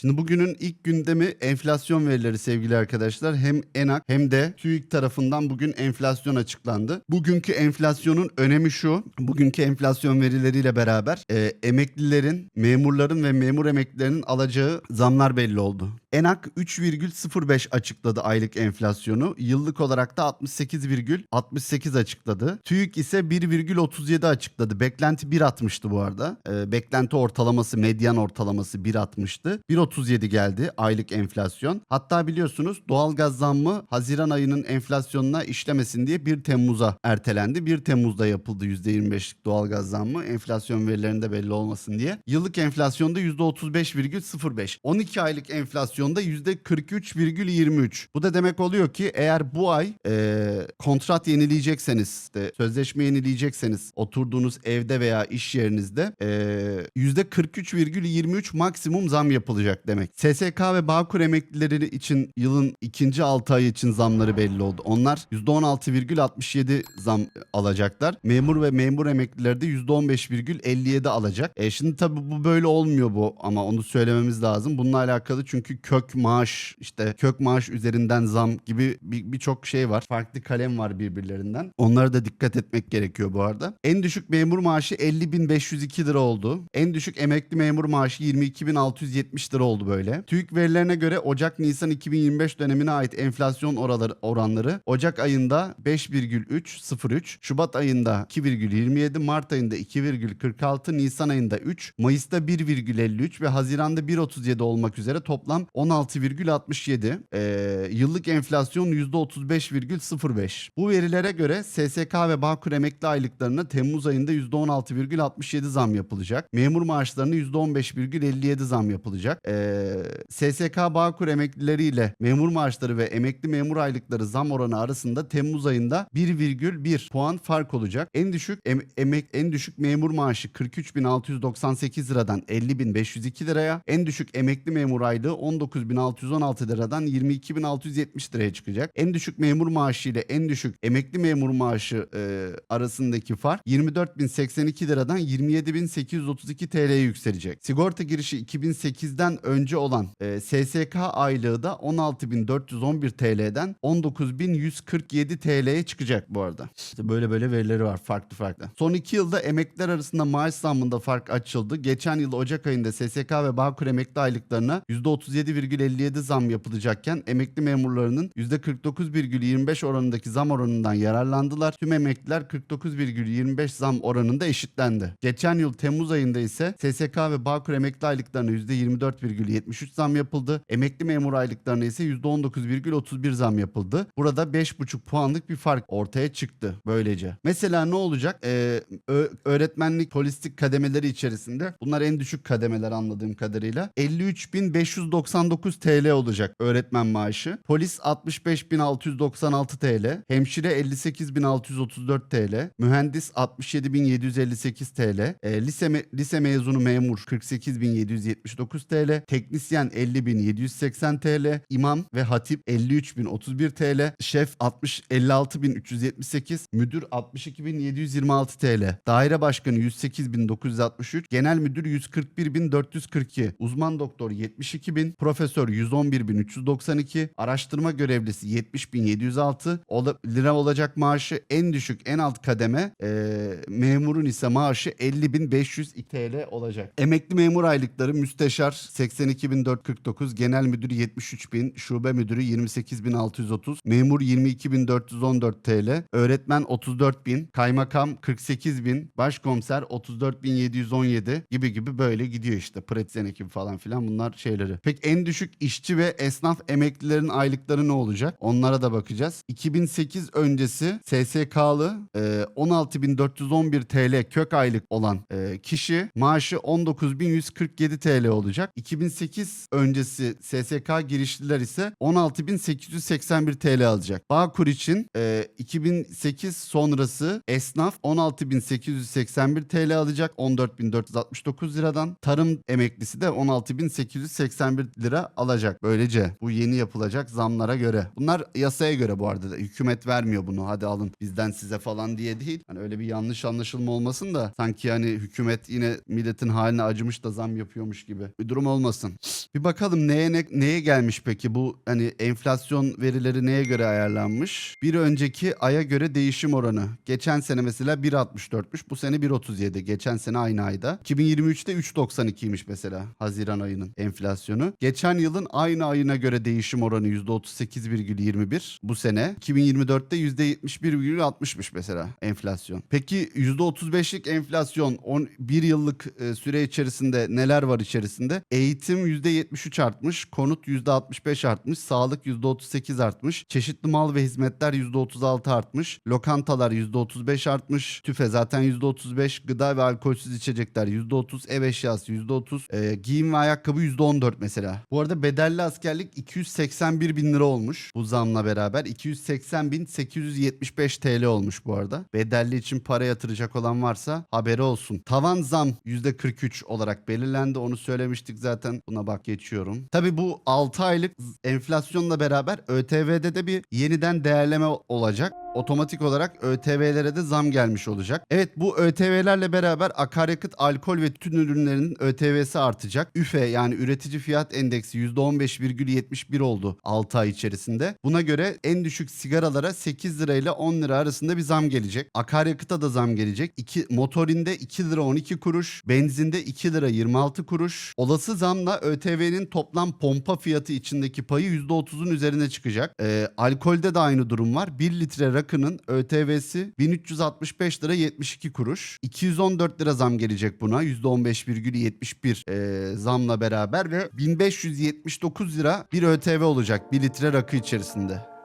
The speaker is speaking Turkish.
Şimdi bugünün ilk gündemi enflasyon verileri sevgili arkadaşlar. Hem ENAK hem de TÜİK tarafından bugün enflasyon açıklandı. Bugünkü enflasyonun önemi şu. Bugünkü enflasyon verileriyle beraber e, emeklilerin, memurların ve memur emeklilerinin alacağı zamlar belli oldu. ENAK 3,05 açıkladı aylık enflasyonu. Yıllık olarak da 68,68 açıkladı. TÜİK ise 1,37 açıkladı. Beklenti 1.60'tı bu arada. E, beklenti ortalaması, medyan ortalaması 1.60'tı. 1.37 geldi aylık enflasyon. Hatta biliyorsunuz doğalgaz zammı Haziran ayının enflasyonuna işlemesin diye 1 Temmuz'a ertelendi. 1 Temmuz'da yapıldı %25'lik doğalgaz zammı. Enflasyon verilerinde belli olmasın diye. Yıllık enflasyonda %35,05. 12 aylık enflasyonda %43,23. Bu da demek oluyor ki eğer bu ay e, kontrat yenileyecekseniz, de, sözleşme yenileyecekseniz oturduğunuz evde veya iş yerinizde e, %43,23 maksimum zam yapılacak demek. SSK ve Bağkur emeklileri için yılın ikinci 6 ay için zamları belli oldu. Onlar %16,67 zam alacaklar. Memur ve memur emeklileri de %15,57 alacak. E şimdi tabii bu böyle olmuyor bu ama onu söylememiz lazım. Bununla alakalı çünkü kök maaş işte kök maaş üzerinden zam gibi bir- birçok şey var. Farklı kalem var birbirlerinden. Onlara da dikkat etmek gerekiyor bu arada. En düşük memur maaşı 50.502 lira oldu. En düşük emekli memur maaşı 22.670 lira oldu böyle. TÜİK verilerine göre Ocak-Nisan 2025 dönemine ait enflasyon oraları, oranları Ocak ayında 5,303, Şubat ayında 2,27, Mart ayında 2,46, Nisan ayında 3, Mayıs'ta 1,53 ve Haziran'da 1,37 olmak üzere toplam 16,67. Ee, yıllık enflasyon %35,05. Bu verilere göre SSK ve Bağkur emekli aylıklarına Temmuz ayında %16,67 zam yapılacak. Memur maaşlarına %15,57 zam yapılacak. Ee, SSK Bağkur emeklileriyle memur maaşları ve emekli memur aylıkları zam oranı arasında Temmuz ayında 1,1 puan fark olacak. En düşük em- emek en düşük memur maaşı 43.698 liradan 50.502 liraya, en düşük emekli memur aylığı 19.616 liradan 22.670 liraya çıkacak. En düşük memur maaşı ile en düşük emekli memur maaşı e, arasındaki fark 24.082 liradan 27.832 TL'ye yükselecek. Sigorta girişi 2008'den önce olan e, SSK aylığı da 16.411 TL'den 19.147 TL'ye çıkacak bu arada. İşte böyle böyle verileri var farklı farklı. Son iki yılda emekliler arasında maaş zammında fark açıldı. Geçen yıl Ocak ayında SSK ve Bağkur emekli aylıklarına %37,57 zam yapılacakken emekli memurlarının %49,25 oranındaki zam oranından yararlandılar. Tüm emekliler 49,25 zam oranında eşitlendi. Geçen yıl Temmuz ayında ise SSK ve Bağkur emekli aylıklarına %24,73 zam yapıldı. Emekli memur aylıklarına ise %19,31 zam yapıldı. Burada 5,5 puanlık bir fark ortaya çıktı böylece. Mesela ne olacak? Ee, öğretmenlik polislik kademeleri içerisinde bunlar en düşük kademeler anladığım kadarıyla 53.599 TL olacak öğretmen maaşı. Polis 65.696 TL. Hemşire 58.634 TL. Mühendis 67.758 TL. E, lise, me- lise mezunu memur 48.779 TL. Teknisyen 50.780 TL. İmam ve hatip 53.031 TL. Şef 60 56.378. Müdür 62.726 TL. Daire başkanı 108.963. Genel müdür 141.442. Uzman doktor 72.000. Profesör 111.392. Araştırma görevlisi 70.706 ola- lira olacak maaşı en düşük en alt kademe eee, memurun ise maaşı 50.500 TL olacak. Emekli memur aylıkları müsteşar 82.449, genel müdür 73.000, şube müdürü 28.630, memur 22.414 TL, öğretmen 34.000, kaymakam 48.000, başkomiser 34.717 gibi gibi böyle gidiyor işte. Pratisyen ekibi falan filan bunlar şeyleri. Peki en düşük işçi ve esnaf emeklilerin aylıkları ne olacak? Onlara da bakacağız. 2008 öncesi SSK'lı e, 16.411 TL kök aylık olan e, kişi maaşı 19.147 TL olacak. 2008 öncesi SSK girişliler ise 16.881 TL alacak. Bağkur için e, 2008 sonrası esnaf 16.881 TL alacak 14.469 liradan. Tarım emeklisi de 16.881 lira lira alacak. Böylece bu yeni yapılacak zamlara göre. Bunlar yasaya göre bu arada. Hükümet vermiyor bunu. Hadi alın bizden size falan diye değil. Hani öyle bir yanlış anlaşılma olmasın da sanki hani hükümet yine milletin haline acımış da zam yapıyormuş gibi. Bir durum olmasın. Bir bakalım neye ne- neye gelmiş peki bu hani enflasyon verileri neye göre ayarlanmış? Bir önceki aya göre değişim oranı. Geçen sene mesela 1.64'müş. Bu sene 1.37. Geçen sene aynı ayda. 2023'te 3.92'ymiş mesela Haziran ayının enflasyonu. Geçen yılın aynı ayına göre değişim oranı %38,21 bu sene. 2024'te %71,60'mış mesela enflasyon. Peki %35'lik enflasyon 10, bir yıllık e, süre içerisinde neler var içerisinde? Eğitim %73 artmış, konut %65 artmış, sağlık %38 artmış, çeşitli mal ve hizmetler %36 artmış, lokantalar %35 artmış, tüfe zaten %35, gıda ve alkolsüz içecekler %30, ev eşyası %30, e, giyim ve ayakkabı %14 mesela. Bu arada bedelli askerlik 281 bin lira olmuş bu zamla beraber. 280 bin 875 TL olmuş bu arada. Bedelli için para yatıracak olan varsa haberi olsun. Tavan zam %43 olarak belirlendi. Onu söylemiştik zaten. Buna bak geçiyorum. Tabi bu 6 aylık enflasyonla beraber ÖTV'de de bir yeniden değerleme olacak. Otomatik olarak ÖTV'lere de zam gelmiş olacak. Evet bu ÖTV'lerle beraber akaryakıt, alkol ve tütün ürünlerinin ÖTV'si artacak. üfe yani üretici fiyat endeksi %15,71 oldu 6 ay içerisinde. Buna göre en düşük sigaralara 8 lira ile 10 lira arasında bir zam gelecek. Akaryakıta da zam gelecek. İki, motorinde 2 lira 12 kuruş, benzinde 2 lira 26 kuruş. Olası zamla ÖTV'nin toplam pompa fiyatı içindeki payı %30'un üzerine çıkacak. Ee, alkolde de aynı durum var. 1 litre rakının ÖTV'si 1365 lira 72 kuruş. 214 lira zam gelecek buna %15,71 ee, zamla beraber ve 1579 lira bir ÖTV olacak 1 litre rakı içerisinde.